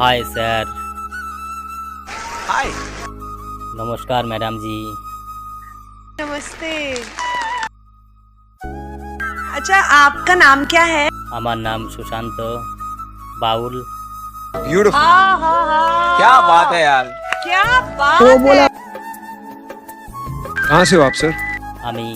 Hi sir हाय নমস্কার madam জি नमस्ते अच्छा आपका नाम क्या है আমার নাম সুশান্ত বাউল ब्यूटीफुल हाँ हाँ हाँ क्या बात है यार क्या बात है कहाँ से हो आप सर আমি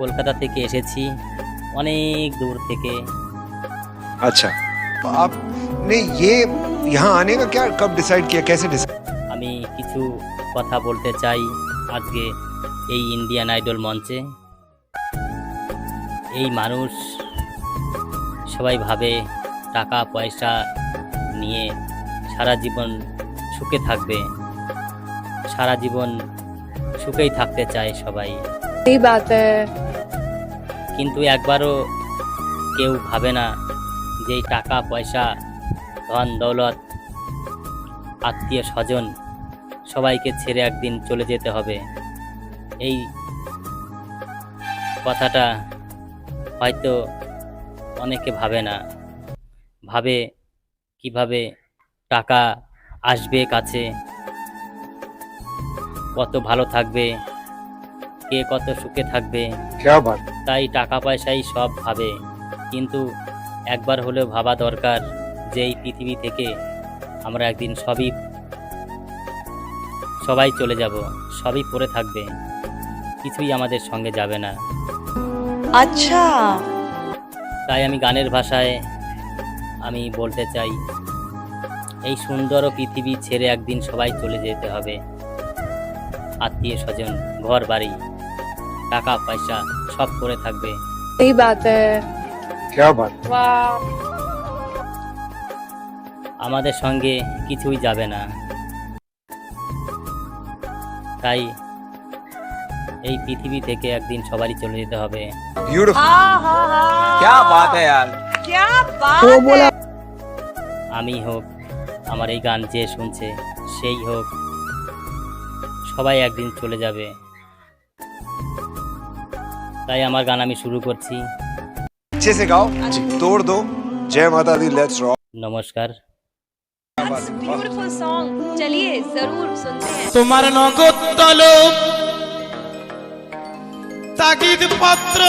কলকাতা থেকে এসেছি অনেক দূর থেকে अच्छा आपने ये यहाँ आने का क्या कब डिसाइड किया कैसे डिसाइड আমি কিছু কথা বলতে চাই আজকে এই ইন্ডিয়ান আইডল মঞ্চে এই মানুষ সবাই ভাবে টাকা পয়সা নিয়ে সারা জীবন সুখে থাকবে সারা জীবন সুখেই থাকতে চায় সবাই सही बात है কিন্তু একবারও কেউ ভাবে না যে এই টাকা পয়সা ধন দৌলত আত্মীয় স্বজন সবাইকে ছেড়ে একদিন চলে যেতে হবে। এই কথাটা হয়তো অনেকে ভাবে না। ভাবে কীভাবে টাকা আসবে কাছে কত ভালো থাকবে কে কত সুখে থাকবে। তাই টাকা পয়সাই সব ভাবে। কিন্তু একবার হলেও ভাবা দরকার। যে এই পৃথিবী থেকে আমরা একদিন সবই সবাই চলে যাব সবই পড়ে থাকবে কিছুই আমাদের সঙ্গে যাবে না। আচ্ছা। তাই আমি গানের ভাষায় আমি বলতে চাই এই সুন্দর পৃথিবী ছেড়ে একদিন সবাই চলে যেতে হবে। আত্মীয় স্বজন ঘর বাড়ি টাকা পয়সা সব করে থাকবে। এই বাত। ওয়াও আমাদের সঙ্গে কিছুই যাবে না। তাই এই পৃথিবী থেকে একদিন সবারই চলে যেতে হবে। আমি হোক আমার এই গান যে শুনছে সেই হোক সবাই একদিন চলে যাবে। তাই আমার গান আমি শুরু করছি। নমস্কার। से गाओ तोड़ दो जय माता दी लेट्स रॉक নমস্কার ब्यूटीफुल सॉन्ग चलिए जरूर सुनते हैं তোমার নগদ তলব তাগিদ পত্র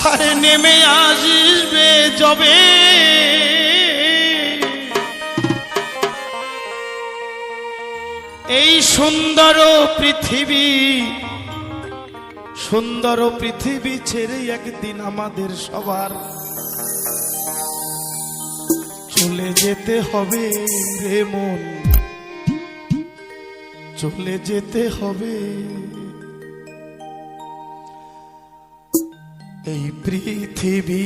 হারে নেমে আসবে যবে এই সুন্দর পৃথিবী সুন্দর পৃথিবী ছেড়ে একদিন আমাদের সবার। চলে যেতে হবে রে মন। চলে যেতে হবে। এই পৃথিবী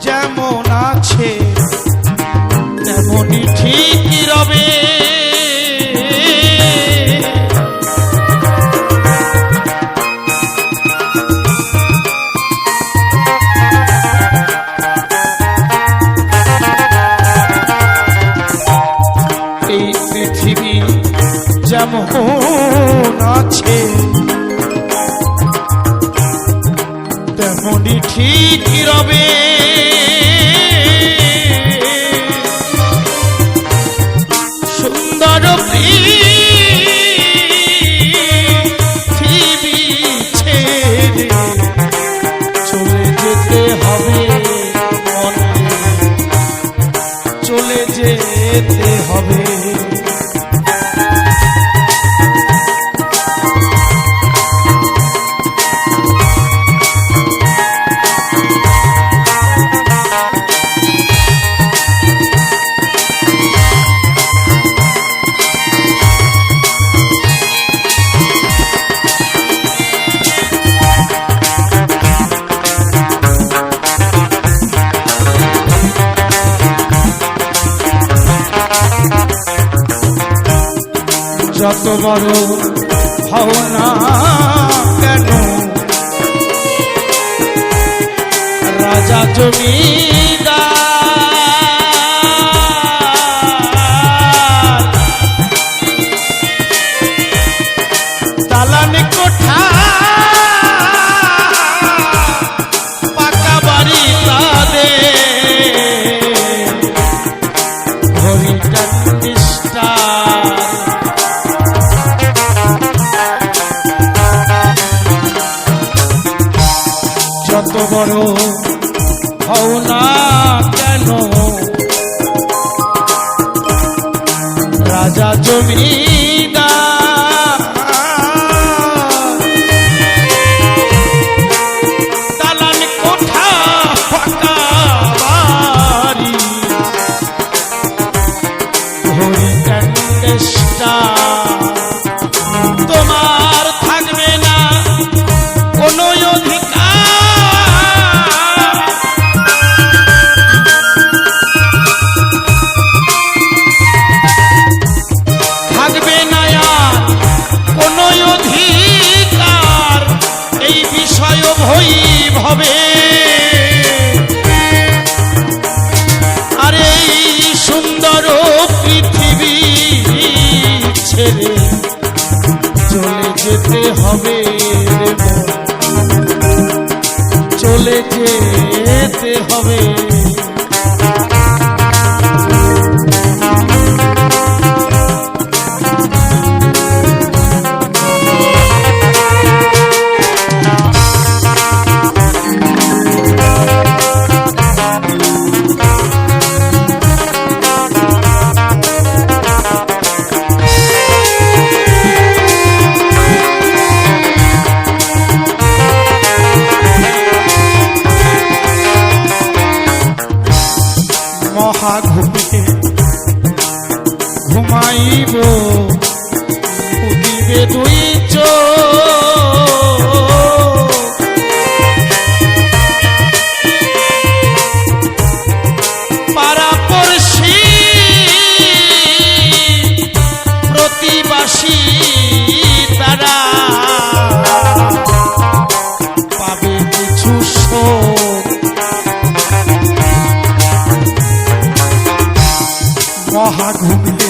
যেমন আছে, তেমনই ঠিক রবে। যেমন আছে তেমনই ঠিক রবে। সুন্দর চলে যেতে হবে যেতে হবে যত বড় হও না কেন? রাজা জমিদার যেতে হবে চলে যেতে হবে। দুই চোখ প্রতিবাসী তারা। পাবে কিছু শোক। মহাঘুমে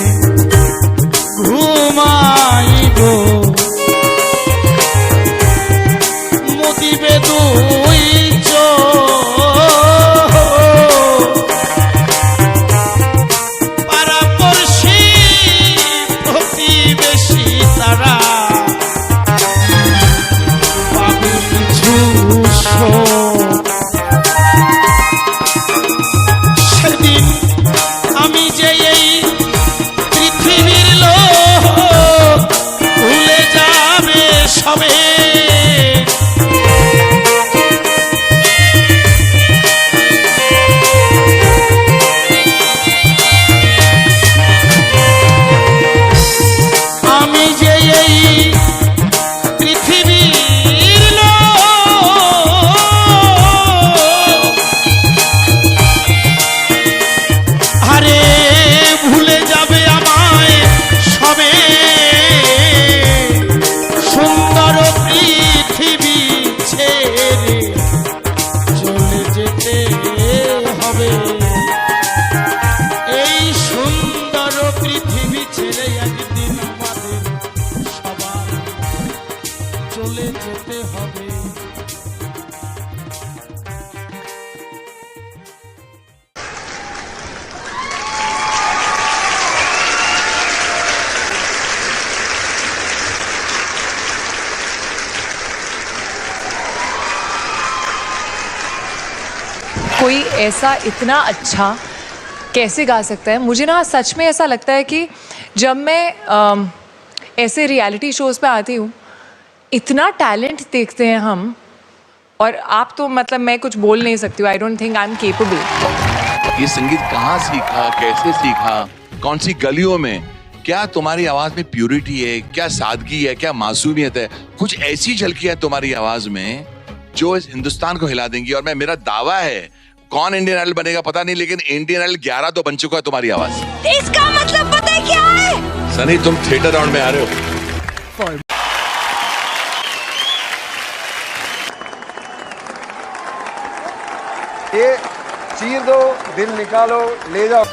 মতিবে দুই कोई ऐसा इतना अच्छा कैसे गा सकता है? मुझे ना सच में ऐसा लगता है कि जब मैं अम, ऐसे रियलिटी शोज़ पे आती हूँ इतना टैलेंट देखते हैं हम और आप तो मतलब मैं कुछ बोल नहीं सकती हूँ। I don't think I am capable ये संगीत कहाँ सीखा? कैसे सीखा? कौन सी गलियों में? क्या तुम्हारी आवाज़ में प्यूरिटी है? क्या सादगी है? क्या मासूमियत है? कुछ ऐसी झलकियाँ तुम्हारी आवाज़ में जो इस हिंदुस्तान को हिला देंगी और मैं मेरा दावा है कौन इंडियन आइडल बनेगा पता नहीं लेकिन इंडियन आइडल 11 तो बन चुका है तुम्हारी आवाज़। इसका मतलब पता है क्या है? सनी तुम थिएटर राउंड में आ रहे हो। ये चीर दो दिल निकालो ले जाओ।